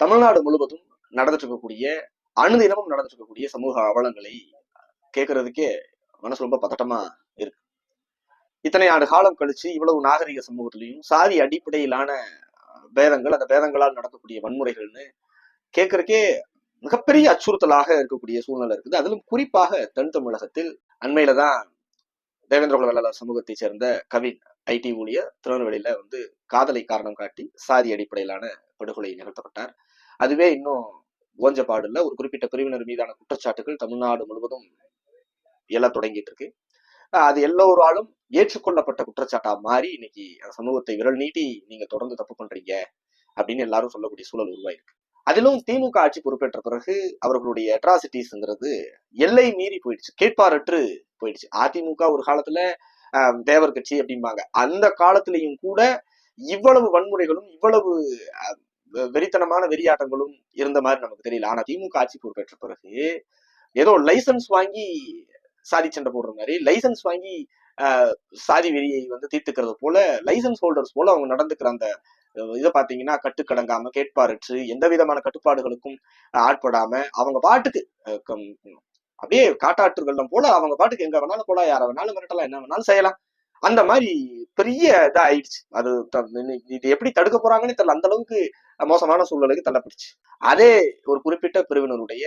தமிழ்நாடு முழுவதும் நடந்துட்டு இருக்கக்கூடிய அணுதினமும் நடந்துட்டு இருக்கக்கூடிய சமூக அவலங்களை கேட்கறதுக்கே மனசு ரொம்ப பதட்டமா இருக்கு. இத்தனை ஆண்டு காலம் கழிச்சு இவ்வளவு நாகரிக சமூகத்திலையும் சாதி அடிப்படையிலான பேதங்கள் அந்த பேதங்களால் நடக்கக்கூடிய வன்முறைகள்னு கேட்கறக்கே மிகப்பெரிய அச்சுறுத்தலாக இருக்கக்கூடிய சூழ்நிலை இருக்குது. அதிலும் குறிப்பாக தென் தமிழகத்தில் அண்மையில தான் தேவேந்திரகுல வேளாளர் சமூகத்தை சேர்ந்த கவின் ஐடி ஊழியர் திருநெல்வேலியில வந்து காதலை காரணம் காட்டி சாதி அடிப்படையிலான படுகொலை நிகழ்த்தப்பட்டார். அதுவே இன்னும் ஓஞ்ச பாடல்ல. ஒரு குறிப்பிட்ட பிரிவினர் மீதான குற்றச்சாட்டுகள் தமிழ்நாடு முழுவதும் எல்லாம் தொடங்கிட்டு இருக்கு அது எல்லோராலும் ஏற்றுக்கொள்ளப்பட்ட குற்றச்சாட்டா மாறி இன்னைக்கு அந்த சமூகத்தை விரல் நீட்டி நீங்க தொடர்ந்து தப்பு பண்றீங்க அப்படின்னு எல்லாரும் சொல்லக்கூடிய சூழல் உருவாயிருக்கு. அதிலும் திமுக ஆட்சி பொறுப்பேற்ற பிறகு அவர்களுடைய அட்ராசிட்டிஸ்ங்கிறது எல்லை மீறி போயிடுச்சு. கேட்பாரற்று போயிடுச்சு. அதிமுக ஒரு காலத்துல தேவர் கட்சி அப்படிம்பாங்க. அந்த காலத்திலையும் கூட இவ்வளவு வன்முறைகளும் இவ்வளவு வெறித்தனமான வெறியாட்டங்களும் இருந்த மாதிரி நமக்கு தெரியல. ஆனா திமுக ஆட்சி பொறுப்பேற்ற பிறகு ஏதோ லைசன்ஸ் வாங்கி சாதி சண்டை போடுற மாதிரி லைசன்ஸ் வாங்கி சாதி வெறியை வந்து தீர்த்துக்கிறது போல லைசன்ஸ் ஹோல்டர்ஸ் போல அவங்க நடந்துக்கிற அந்த இதை பாத்தீங்கன்னா கட்டுக்கடங்காம கேட்பாரற்று எந்த விதமான கட்டுப்பாடுகளுக்கும் ஆட்படாம அவங்க பாட்டுக்கு அப்படியே காட்டாற்றுகள்லாம் போல அவங்க பாட்டுக்கு எங்க வேணாலும் போல யார வேணாலும் மிரட்டலாம் என்ன வேணாலும் செய்யலாம். அந்த மாதிரி பெரிய இதாயிடுச்சு. அது இது எப்படி தடுக்க போறாங்கன்னு தெரியல. அந்த அளவுக்கு மோசமான சூழ்நிலைக்கு தள்ளப்பட்டுச்சு. அதே ஒரு குறிப்பிட்ட பிரிவினருடைய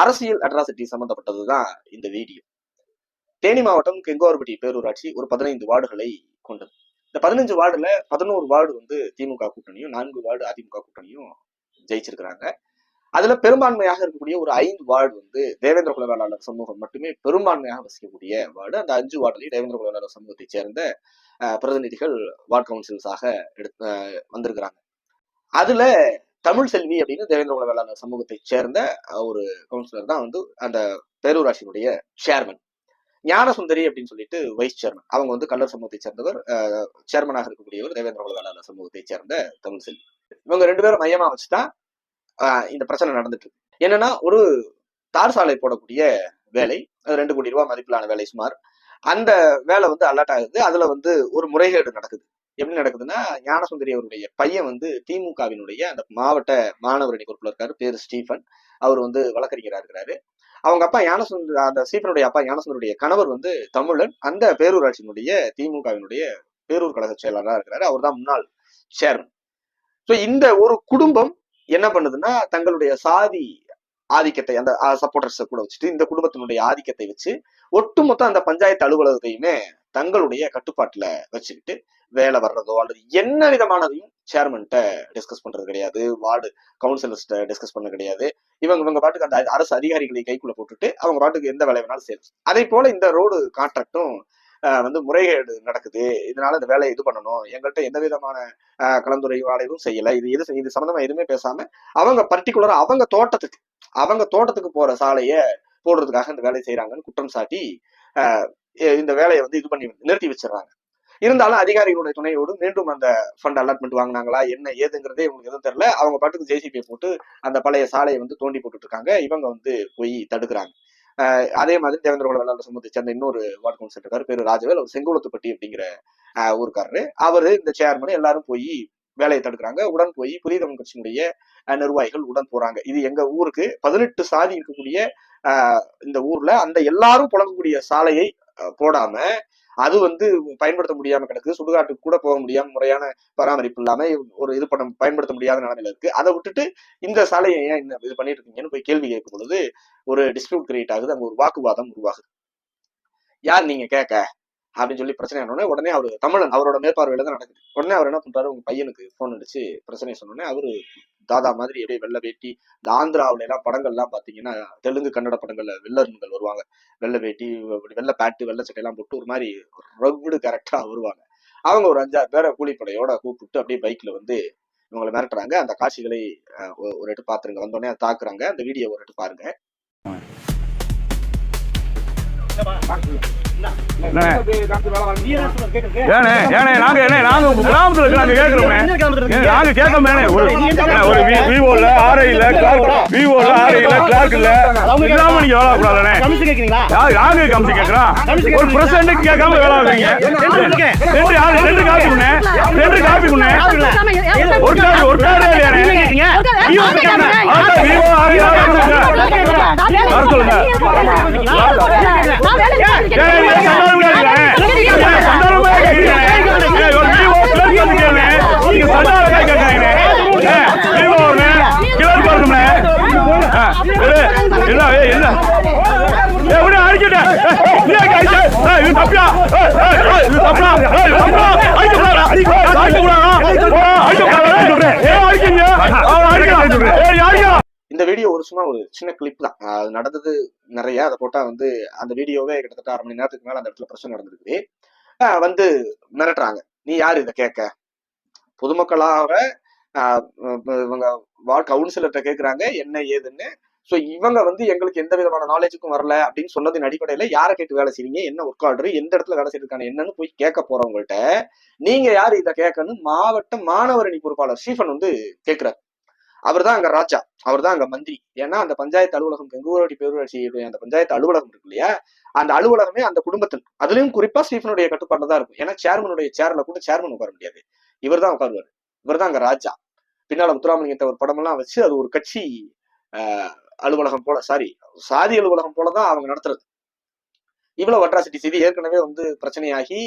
அரசியல் அட்ராசிட்டி சம்பந்தப்பட்டதுதான் இந்த வீடியோ. தேனி மாவட்டம் கெங்கோர்பட்டி பேரூராட்சி ஒரு பதினைந்து வார்டுகளை கொண்டது. இந்த பதினஞ்சு வார்டுல பதினோரு வார்டு வந்து திமுக கூட்டணியும் நான்கு வார்டு அதிமுக கூட்டணியும் ஜெயிச்சிருக்கிறாங்க. அதுல பெரும்பான்மையாக இருக்கக்கூடிய ஒரு ஐந்து வார்டு வந்து தேவேந்திர குலவேளாளர் சமூகம் மட்டுமே பெரும்பான்மையாக வசிக்கக்கூடிய வார்டு. அந்த அஞ்சு வார்டுலையும் தேவேந்திர குலவேளாளர் சமூகத்தை சேர்ந்த பிரதிநிதிகள் வார்டு கவுன்சில்ஸாக எடுத்து வந்திருக்கிறாங்க. அதுல தமிழ் செல்வி அப்படின்னு தேவேந்திர குல வேளாளர் சமூகத்தை சேர்ந்த ஒரு கவுன்சிலர் தான் வந்து அந்த பேரூராட்சியினுடைய சேர்மன் ஞானசுந்தரி அப்படின்னு சொல்லிட்டு வைஸ் சேர்மன் அவங்க வந்து கல்லர் சமூகத்தை சேர்ந்தவர் சேர்மனாக இருக்கக்கூடியவர் தேவேந்திர குல வேளாளர் சமூகத்தை சேர்ந்த தமிழ் செல்வி. இவங்க ரெண்டு பேரும் மையமா வச்சுதான் இந்த பிரச்சனை நடந்துட்டு இருக்கு என்னன்னா ஒரு தார் சாலை போடக்கூடிய வேலை அது ரெண்டு கோடி ரூபாய் மதிப்பிலான வேலை சுமார். அந்த வேலை வந்து அலர்ட் ஆகுது. அதுல வந்து ஒரு முறைகேடு நடக்குது. எப்படி நடக்குதுன்னா ஞானசுந்தரி அவருடைய பையன் வந்து திமுகவினுடைய அந்த மாவட்ட மாணவர் அணி பொறுப்பில் இருக்காரு. பேரு ஸ்டீஃபன் அவர் வந்து வழக்கறிஞராக இருக்கிறாரு. அவங்க அப்பா ஞானசுந்தர் அந்த ஸ்டீஃபனுடைய அப்பா ஞானசுந்தருடைய கணவர் வந்து தமிழன். அந்த பேரூராட்சியினுடைய திமுகவினுடைய பேரூர் கழக செயலாளராக இருக்கிறாரு. அவர் தான் முன்னாள் சேர்மன் ஸோ இந்த ஒரு குடும்பம் என்ன பண்ணுதுன்னா தங்களுடைய சாதி ஆதிக்கத்தை அந்த சப்போர்டர்ஸை கூட வச்சுட்டு இந்த குடும்பத்தினுடைய ஆதிக்கத்தை வச்சு ஒட்டுமொத்த அந்த பஞ்சாயத்து அலுவலகத்தையுமே தங்களுடைய கட்டுப்பாட்டுல வச்சுக்கிட்டு வேலை வர்றதோ அல்லது என்ன விதமானதையும் சேர்மன்கிட்ட டிஸ்கஸ் பண்றது கிடையாது. வார்டு கவுன்சிலர்ஸ்ட டிஸ்கஸ் பண்ண கிடையாது. இவங்க இவங்க பாட்டுக்கு அந்த அரசு அதிகாரிகளை கைக்குள்ள போட்டுட்டு அவங்க பாட்டுக்கு எந்த வேலை வேணாலும் செய்யும் அதே போல இந்த ரோடு கான்ட்ராக்டும் வந்து முறைகேடு நடக்குது. இதனால இந்த வேலையை இது பண்ணணும். எங்கள்கிட்ட எந்த விதமான ஆஹ், கலந்துரையாடலும் செய்யல. இது இது இது சம்மந்தமா எதுவுமே பேசாம அவங்க பர்டிகுலரா அவங்க தோட்டத்துக்கு அவங்க தோட்டத்துக்கு போற சாலையை போடுறதுக்காக இந்த வேலையை செய்யறாங்கன்னு குற்றம் சாட்டி இந்த வேலையை வந்து இது பண்ணி நிறுத்தி வச்சிடறாங்க. இருந்தாலும் அதிகாரிகளுடைய துணையோடு மீண்டும் அந்த ஃபண்ட் அலாட்மெண்ட் வாங்கினாங்களா என்ன ஏதுங்கிறதே இவங்களுக்கு எதுவும் தெரியல. அவங்க பாட்டுக்கு ஜேசிபியை போட்டு அந்த பழைய சாலையை வந்து தோண்டி போட்டுட்டு இருக்காங்க. இவங்க வந்து போய் தடுக்கிறாங்க. அதே மாதிரி தேவேந்திர குல வேளாளர் சமூகத்தை சேர்ந்த இன்னொரு வார்டு கவுன்சிலர் இருக்காரு பேரு ராஜவேல். அவர் செங்குளத்துப்பட்டி அப்படிங்கிற ஊருக்காரரு. அவரு இந்த சேர்மன் எல்லாரும் போய் வேலையை தடுக்கிறாங்க. உடன் போய் புதிய தமிழ் கட்சியினுடைய நிர்வாகிகள் உடன் போறாங்க. இது எங்க ஊருக்கு பதினெட்டு சாதி இருக்கக்கூடிய ஆஹ் இந்த ஊர்ல அந்த எல்லாரும் புழங்கக்கூடிய சாலையை போடாம அது வந்து பயன்படுத்த முடியாம கிடக்கு சுடுகாட்டுக்கு கூட போக முடியாம முறையான பராமரிப்பு இல்லாம ஒரு இது பண்ண பயன்படுத்த முடியாத நிலைமையில இருக்கு. அதை விட்டுட்டு இந்த சாலையை ஏன் என்ன இது பண்ணிட்டு இருக்கீங்கன்னு போய் கேள்வி கேட்கும் பொழுது ஒரு டிஸ்பியூட் கிரியேட் ஆகுது. அங்க ஒரு வாக்குவாதம் உருவாகுது. யார் நீங்க கேட்க? அப்படின்னு சொல்லி பிரச்சனை ஆனோடனே உடனே அவர் தமிழன் அவரோட மேற்பார்வையில தான் நடக்குது. உடனே அவர் என்ன பண்றாரு? உங்க பையனுக்கு போன் அடிச்சு பிரச்சனை சொன்னோடனே அவரு தாதா மாதிரி அப்படியே வெள்ள வேட்டி இந்த ஆந்திராவில எல்லாம் படங்கள்லாம் பாத்தீங்கன்னா தெலுங்கு கன்னட படங்கள்ல வெள்ளருங்கள் வருவாங்க. வெள்ளை வேட்டி வெள்ள வெள்ளை பேட்டு வெள்ளை சட்டையெல்லாம் போட்டு ஒரு மாதிரி ரவுடு கரெக்டா வருவாங்க. அவங்க ஒரு அஞ்சாறு பேரை கூலிப்படையோட கூப்பிட்டு அப்படியே பைக்ல வந்து இவங்களை மிரட்டுறாங்க. அந்த காட்சிகளை ஒரு எட்டு பாத்துருங்க வந்தோடனே அதை தாக்குறாங்க. அந்த வீடியோ ஒரு எட்டு பாருங்க. நாங்க என்ன நாங்க கிராமத்துல இருக்க நாங்க கேக்குறோமே நாங்க கேட்கமே ஒரு ஒரு விவோல ஆர்ஐல விவோல ஆர்ஐல கிளார்க் இல்ல. இல்லாம நீங்க வேலை கூடாதுண்ணே யாரு யாரு கமிஷன் கேக்குறான் ஒரு கேட்காம வேலை வாங்குறீங்க ரெண்டு யாரு ரெண்டு காப்பி குண்ணே ரெண்டு காப்பி குண்ணே ஒரு விவோ ஆர்ஐ வர சொல்லுங்க ஏய், ஏன் தப்பியா? தப்பா? தப்பா? அடிக்கக்கூடாதா? ஏய், இந்த வீடியோ ஒரு சும்மா ஒரு சின்ன கிளிப் தான். அது நடந்தது நிறைய. அதை போட்டா வந்து அந்த வீடியோவே கிட்டத்தட்ட அரை மணி நேரத்துக்கு மேல அந்த இடத்துல பிரச்சனை நடந்திருக்குது வந்து மிரட்டுறாங்க. நீ யார் இதை கேட்க? பொதுமக்களாக இவங்க வார்டு கவுன்சிலர்கிட்ட கேட்குறாங்க என்ன ஏதுன்னு? ஸோ இவங்க வந்து எங்களுக்கு எந்த விதமான நாலேஜுக்கும் வரல அப்படின்னு சொன்னதின் அடிப்படையில் யாரை கேட்டு வேலை செய்வீங்க என்ன ஒர்க் ஆர்டர் எந்த இடத்துல வேலை செய்யறதுக்கான என்னன்னு போய் கேட்க போறவங்கள்ட்ட நீங்க யார் இதை கேட்கணும் மாவட்ட மாணவர் அணி பொறுப்பாளர் ஸ்டீஃபன் வந்து கேட்கிறார் அவர் தான் அங்க ராஜா அவர் தான் அங்க மந்திரி. ஏன்னா அந்த பஞ்சாயத்து அலுவலகம் கெங்குவாடி பேரூராட்சியுடைய அந்த பஞ்சாயத்து அலுவலகம் இருக்கு இல்லையா? அந்த அலுவலகமே அந்த குடும்பத்தில். அதுலயும் குறிப்பா ஸ்டீஃபனுடைய கட்டுப்பாடு தான் இருக்கும். ஏன்னா சேர்மனுடைய சேர்ல கூட சேர்மன் உட்கார முடியாது. இவர் தான் உட்காருவார். இவர் தான் அங்க ராஜா. பின்னால முத்துராமலிங்கத்தை ஒரு படமெல்லாம் வச்சு அது ஒரு கட்சி அலுவலகம் போல சாரி சாதி அலுவலகம் போலதான் அவங்க நடத்துறது. இவ்வளவு அட்ராசிட்டிஸ் இது ஏற்கனவே வந்து பிரச்சனையாகி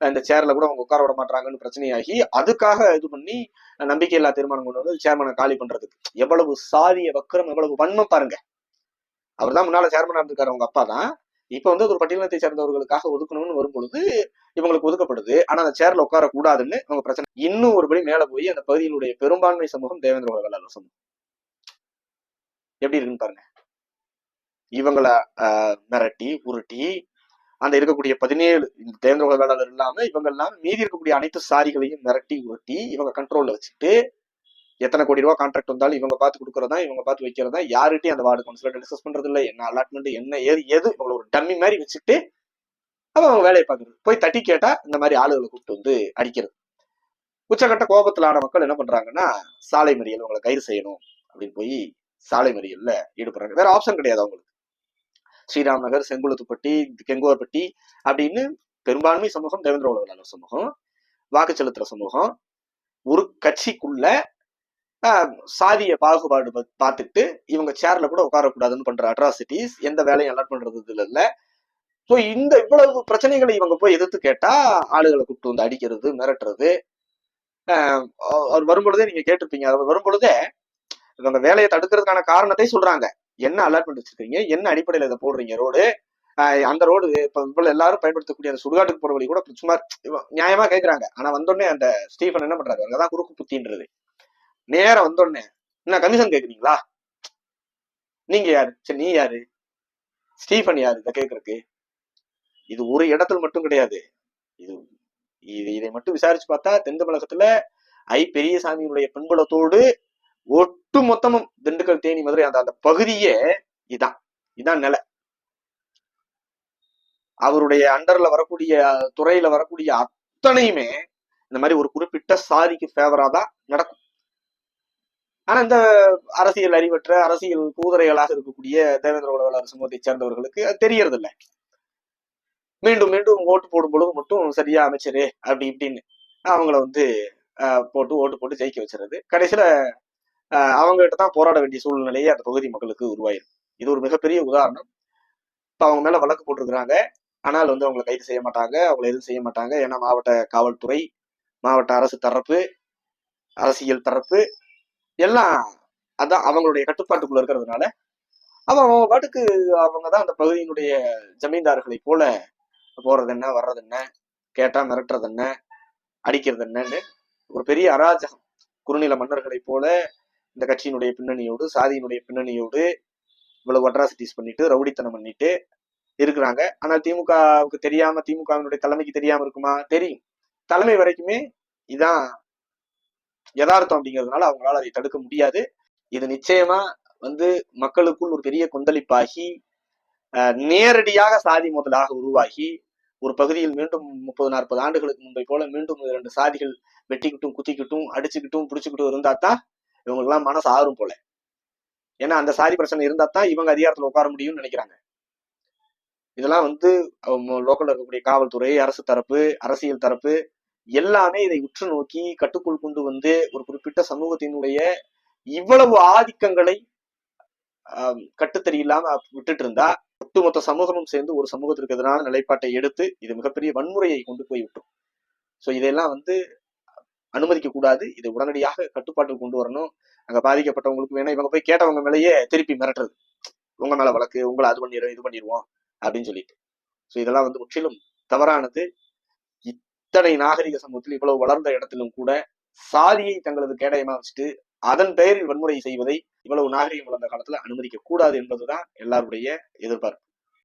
இந்த சேர்ல கூட அவங்க உட்கார விட மாட்டாங்கன்னு பிரச்சனையாகி அதுக்காக இது பண்ணி நம்பிக்கையில்லா தீர்மானம் கொண்டு வந்து சேர்மனை காலி பண்றதுக்கு. எவ்வளவு சாதிய வக்கரம் எவ்வளவு வன்மம் பாருங்க. அவர் தான் முன்னால சேர்மனா இருந்திருக்காரு அவங்க அப்பா தான். இப்ப வந்து ஒரு பட்டியலத்தை சேர்ந்தவர்களுக்காக ஒதுக்கணும்னு வரும் பொழுது இவங்களுக்கு ஒதுக்கப்படுது. ஆனா அந்த சேர்ல உட்கார கூடாதுன்னு அவங்க பிரச்சனை. இன்னும் ஒருபடி மேல போய் அந்த பகுதியினுடைய பெரும்பான்மை சமூகம் தேவேந்திர குல சமூகம். எப்படி இருக்குன்னு பாருங்க. இவங்களை ஆஹ், மிரட்டி உருட்டி அந்த இருக்கக்கூடிய பதினேழு இந்த தேவேந்திர வேளாளர் இல்லாம இவங்க எல்லாம் மீதி இருக்கக்கூடிய அனைத்து சாரிகளையும் மிரட்டி உருட்டி இவங்க கண்ட்ரோல்ல வச்சுட்டு எத்தனை கோடி ரூபா கான்ட்ராக்ட் வந்தாலும் இவங்க பார்த்து கொடுக்கறதா இவங்க பார்த்து வைக்கிறதா யாருகிட்டையும் அந்த வார்டு கவுன்சிலர் டிஸ்கஸ் பண்றது இல்லை. என்ன அலாட்மெண்ட் என்ன ஏது எது இவங்களை ஒரு டம்மி மாதிரி வச்சுட்டு அவன் அவங்க வேலையை பார்க்கறது போய் தட்டி கேட்டா இந்த மாதிரி ஆளுகளை கூப்பிட்டு வந்து அடிக்கிறது. உச்சக்கட்ட கோபத்தில் ஆன மக்கள் என்ன பண்றாங்கன்னா சாலை மறியல் அவங்களை கைது செய்யணும் அப்படின்னு போய் சாலை மறியல்ல ஈடுபடுறாங்க. வேற ஆப்ஷன் கிடையாது அவங்களுக்கு. ஸ்ரீராம் நகர் செங்குளத்துப்பட்டி கெங்குவார்பட்டி அப்படின்னு பெரும்பான்மை சமூகம் தேவேந்திர உலகளாளர் சமூகம் வாக்கு செலுத்துற சமூகம் ஒரு கட்சிக்குள்ள சாதிய பாகுபாடு பார்த்துட்டு இவங்க சேர்ல கூட உட்காரக்கூடாதுன்னு பண்ற அட்ராசிட்டிஸ் எந்த வேலையும் அலர்ட் பண்றது இதுல இல்ல. ஸோ இந்த இவ்வளவு பிரச்சனைகளை இவங்க போய் எதிர்த்து கேட்டா ஆளுகளை கூப்பிட்டு வந்து அடிக்கிறது மிரட்டுறது அவர் வரும்பொழுதே நீங்க கேட்டிருப்பீங்க. அவர் வரும்பொழுதே இவங்க வேலையை தடுக்கிறதுக்கான காரணத்தை சொல்றாங்க. என்ன அலாட்மெண்ட் வச்சிருக்கீங்க? என்ன அடிப்படையில இதை போடுறீங்க? ரோடு அந்த ரோடு இப்போ இவ்வளவு எல்லாரும் பயன்படுத்தக்கூடிய அந்த சுடுகாட்டுக்கு போற வழி கூட சும்மா நியாயமா கேட்கறாங்க ஆனா வந்தோடனே அந்த ஸ்டீஃபன் என்ன பண்றாரு? அங்கதான் குறுக்கு புத்தின்றது. நேரா வந்தோடனே என்ன கமிஷன் கேக்குறீங்களா? நீங்க யாரு? சரி நீ யாரு? ஸ்டீஃபன் யாரு? இதை கேக்குறதுக்கு. இது ஒரு இடத்துல மட்டும் கிடையாது. இது இது இதை மட்டும் விசாரிச்சு பார்த்தா தென் தமிழகத்துல ஐ பெரியசாமியினுடைய பின்புலத்தோடு ஒட்டு மொத்தமும் திண்டுக்கல் தேனி மதுரை அந்த அந்த பகுதியே இதான். இதான் நிலை. அவருடைய அண்டர்ல வரக்கூடிய துறையில வரக்கூடிய அத்தனையுமே இந்த மாதிரி ஒரு குறிப்பிட்ட சாதிக்கு ஃபேவரா தான் நடக்கும். ஆனா இந்த அரசியல் அறிவற்ற அரசியல் கூதரைகளாக இருக்கக்கூடிய தேவேந்திர உலகளாளர் சமூகத்தை சேர்ந்தவர்களுக்கு அது தெரியறது இல்லை மீண்டும் மீண்டும் ஓட்டு போடும் பொழுது மட்டும் சரியா அமைச்சரே அப்படி இப்படின்னு அவங்கள வந்து ஆஹ், போட்டு ஓட்டு போட்டு ஜெயிக்க வச்சிருது கடைசியில அவங்ககிட்ட தான் போராட வேண்டிய சூழ்நிலையே அந்த பகுதி மக்களுக்கு உருவாயிரும் இது ஒரு மிகப்பெரிய உதாரணம். இப்போ அவங்க மேல வழக்கு போட்டிருக்கிறாங்க. ஆனால் வந்து அவங்களை கைது செய்ய மாட்டாங்க. அவங்களை எதுவும் செய்ய மாட்டாங்க. ஏன்னா மாவட்ட காவல்துறை மாவட்ட அரசு தரப்பு அரசியல் தரப்பு எல்லாம் அதான் அவங்களுடைய கட்டுப்பாட்டுக்குள்ள இருக்கிறதுனால அவன் அவங்க பாட்டுக்கு அவங்க தான் அந்த பகுதியினுடைய ஜமீன்தார்களை போல போறது என்ன வர்றது என்ன கேட்டா மிரட்டுறது என்ன அடிக்கிறது என்னன்னு ஒரு பெரிய அராஜகம். குறுநில மன்னர்களை போல இந்த கட்சியினுடைய பின்னணியோடு சாதியினுடைய பின்னணியோடு இவ்வளவு அட்ராசிட்டிஸ் பண்ணிட்டு ரவுடித்தனம் பண்ணிட்டு இருக்கிறாங்க. ஆனால் திமுகவுக்கு தெரியாம திமுகவினுடைய தலைமைக்கு தெரியாம இருக்குமா? தெரியும். தலைமை வரைக்குமே இதான் யதார்த்தம் அப்படிங்கிறதுனால அவங்களால அதை தடுக்க முடியாது. இது நிச்சயமா வந்து மக்களுக்குள் ஒரு பெரிய கொந்தளிப்பாகி நேரடியாக சாதி முதலாக உருவாகி ஒரு பகுதியில் மீண்டும் முப்பது நாற்பது ஆண்டுகளுக்கு முன்பை போல மீண்டும் இரண்டு சாதிகள் வெட்டிக்கிட்டும் குத்திக்கிட்டும் அடிச்சுக்கிட்டும் பிடிச்சிக்கிட்டும் இருந்தா தான் இவங்களுக்குலாம் மனசு ஆறும் போல. ஏன்னா அந்த சாதி பிரச்சனை இருந்தா தான் இவங்க அதிகாரத்துல உட்கார முடியும்னு நினைக்கிறாங்க. இதெல்லாம் வந்து லோக்கல்ல இருக்கக்கூடிய காவல்துறை அரசு தரப்பு அரசியல் தரப்பு எல்லாமே இதை உற்று நோக்கி கட்டுக்குள் கொண்டு வந்து ஒரு குறிப்பிட்ட சமூகத்தினுடைய இவ்வளவு ஆதிக்கங்களை கட்டுத்தறியில்லாம கட்டுத்தறி விட்டுட்டு இருந்தா ஒட்டுமொத்த சமூகமும் சேர்ந்து ஒரு சமூகத்திற்கு எதிரான நிலைப்பாட்டை எடுத்து இது மிகப்பெரிய வன்முறையை கொண்டு போய் விட்டோம் ஸோ இதெல்லாம் வந்து அனுமதிக்க கூடாது இதை உடனடியாக கட்டுப்பாட்டுக்கு கொண்டு வரணும். அங்க பாதிக்கப்பட்டவங்களுக்கு வேணா இவங்க போய் கேட்டவங்க மேலேயே திருப்பி மிரட்டுறது. உங்க மேல வழக்கு உங்களை அது பண்ணிடுவோம் இது பண்ணிடுவோம் அப்படின்னு சொல்லிட்டு. ஸோ இதெல்லாம் வந்து முற்றிலும் தவறானது. இத்தனை நாகரிக சமூகத்தில் இவ்வளவு வளர்ந்த இடத்திலும் கூட சாதியை தங்களது கேடயமா வச்சுட்டு அதன் பெயரில் வன்முறை செய்வதை இவ்வளவு நாகரிகம் வளர்ந்த காலத்துல அனுமதிக்க கூடாது என்பதுதான் எல்லாருடைய எதிர்பார்ப்பு.